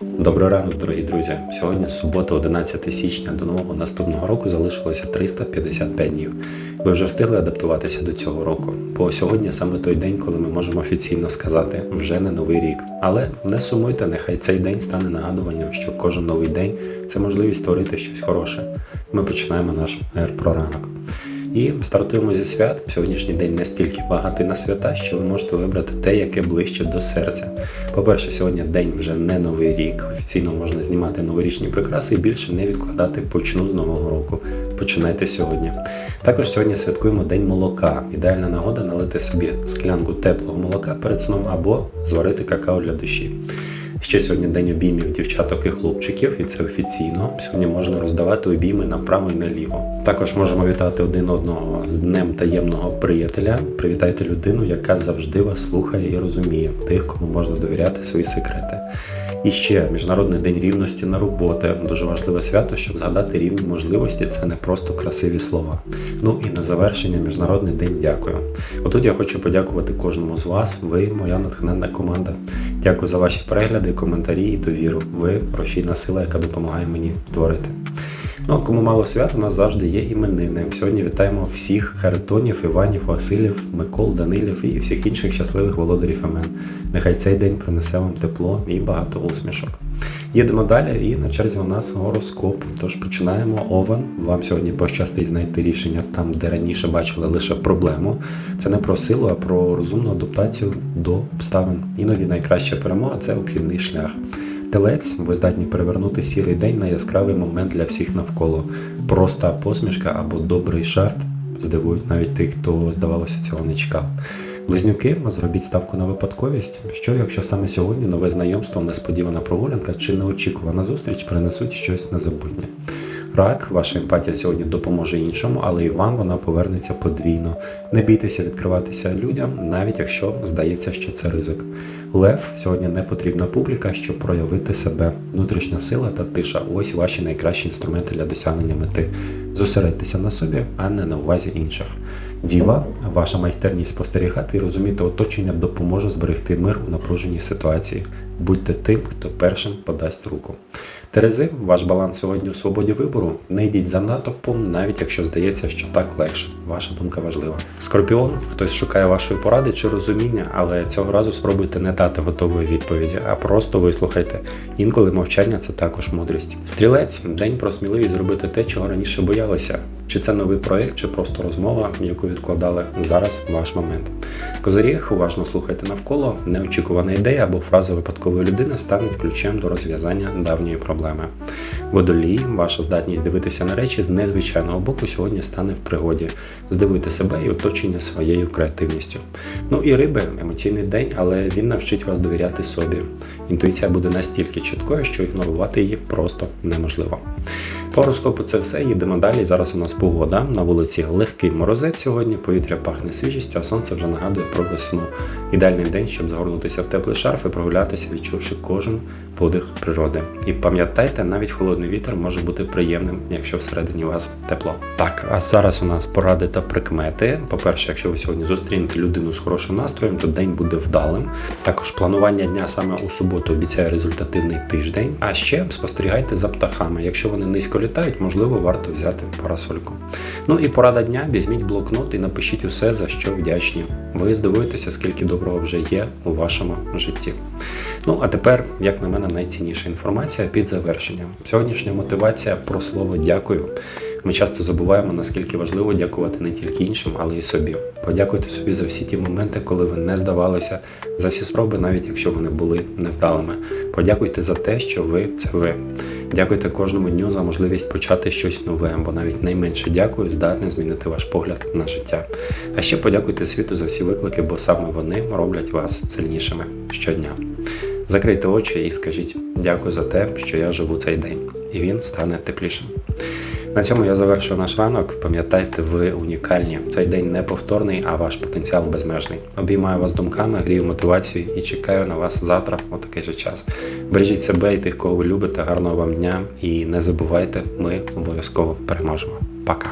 Добрий ранок, дорогі друзі. Сьогодні субота, 11 січня. До нового наступного року залишилося 355 днів. Ви вже встигли адаптуватися до цього року. Бо сьогодні саме той день, коли ми можемо офіційно сказати вже не новий рік. Але не сумуйте, нехай цей день стане нагадуванням, що кожен новий день це можливість створити щось хороше. Ми починаємо наш ер про ранок. І стартуємо зі свят. Сьогоднішній день настільки багатий на свята, що ви можете вибрати те, яке ближче до серця. По-перше, сьогодні день вже не новий рік. Офіційно можна знімати новорічні прикраси і більше не відкладати почну з нового року. Починайте сьогодні. Також сьогодні святкуємо День молока. Ідеальна нагода налити собі склянку теплого молока перед сном або зварити какао для душі. Ще сьогодні день обіймів дівчаток і хлопчиків, і це офіційно. Сьогодні можна роздавати обійми направо і наліво. Також можемо вітати один одного з днем таємного приятеля. Привітайте людину, яка завжди вас слухає і розуміє, тих, кому можна довіряти свої секрети. І ще Міжнародний день рівності на роботи. Дуже важливе свято, щоб згадати рівні можливості. Це не просто красиві слова. Ну і на завершення Міжнародний день дякую. Отут я хочу подякувати кожному з вас. Ви моя натхненна команда. Дякую за ваші перегляди, коментарі і довіру. Ви рушійна сила, яка допомагає мені творити. Ну, а кому мало свят, у нас завжди є іменини. Сьогодні вітаємо всіх Харитонів, Іванів, Василів, Микол, Данилів і всіх інших щасливих володарів Амен. Нехай цей день принесе вам тепло і багато усмішок. Їдемо далі, і на черзі у нас гороскоп. Тож починаємо. Овен. Вам сьогодні пощастить знайти рішення там, де раніше бачили лише проблему. Це не про силу, а про розумну адаптацію до обставин. Іноді найкраща перемога це обхідний шлях. Телець, ви здатні перевернути сірий день на яскравий момент для всіх навколо. Проста посмішка або добрий жарт здивують навіть тих, хто, здавалося, цього не чекав. Близнюки, зробіть ставку на випадковість. Що, якщо саме сьогодні нове знайомство, несподівана прогулянка чи неочікувана зустріч принесуть щось незабутнє? Рак, ваша емпатія сьогодні допоможе іншому, але і вам вона повернеться подвійно. Не бійтеся відкриватися людям, навіть якщо здається, що це ризик. Лев, сьогодні не потрібна публіка, щоб проявити себе. Внутрішня сила та тиша ось ваші найкращі інструменти для досягнення мети. Зосередьтеся на собі, а не на увазі інших. Діва, ваша майстерність спостерігати і розуміти оточення допоможе зберегти мир у напруженій ситуації. Будьте тим, хто першим подасть руку. Терези, ваш баланс сьогодні у свободі вибору. Не йдіть за натовпом, навіть якщо здається, що так легше. Ваша думка важлива. Скорпіон, хтось шукає вашої поради чи розуміння, але цього разу спробуйте не дати готової відповіді, а просто вислухайте. Інколи мовчання це також мудрість. Стрілець день про сміливість зробити те, чого раніше боялися. Чи це новий проєкт, чи просто розмова, яку відкладали зараз ваш момент. Козиріг, уважно слухайте навколо, неочікувана ідея або фраза випадкової людини стануть ключем до розв'язання давньої проблеми. Водолій, ваша здатність дивитися на речі з незвичайного боку сьогодні стане в пригоді. Здивуйте себе і оточення своєю креативністю. Ну і риби, емоційний день, але він навчить вас довіряти собі. Інтуїція буде настільки чіткою, що ігнорувати її просто неможливо. По гороскопу це все. Їдемо далі. Зараз у нас погода. На вулиці легкий морозець сьогодні, повітря пахне свіжістю, а сонце вже нагадує про весну. Ідеальний день, щоб загорнутися в теплий шарф і прогулятися, відчувши кожен подих природи. І пам'ятайте, навіть холодний вітер може бути приємним, якщо всередині вас тепло. Так, а зараз у нас поради та прикмети. По-перше, якщо ви сьогодні зустрінете людину з хорошим настроєм, то день буде вдалим. Також планування дня саме у суботу обіцяє результативний тиждень. А ще спостерігайте за птахами. Якщо вони низько літають, можливо, варто взяти парасольку. Ну і порада дня: візьміть блокнот і напишіть усе, за що вдячні. Ви здивуєтеся, скільки доброго вже є у вашому житті. Ну а тепер, як на мене, найцінніша інформація під завершенням. Сьогоднішня мотивація про слово дякую. Ми часто забуваємо, наскільки важливо дякувати не тільки іншим, але й собі. Подякуйте собі за всі ті моменти, коли ви не здавалися, за всі спроби, навіть якщо вони були невдалими. Подякуйте за те, що ви це ви. Дякуйте кожному дню за можливість почати щось нове, бо навіть найменше дякую здатне змінити ваш погляд на життя. А ще подякуйте світу за всі виклики, бо саме вони роблять вас сильнішими щодня. Закрийте очі і скажіть дякую за те, що я живу цей день, і він стане теплішим. На цьому я завершую наш ранок. Пам'ятайте, ви унікальні. Цей день не повторний, а ваш потенціал безмежний. Обіймаю вас думками, грію мотивацію і чекаю на вас завтра, у такий же час. Бережіть себе і тих, кого ви любите. Гарного вам дня. І не забувайте, ми обов'язково переможемо. Пока.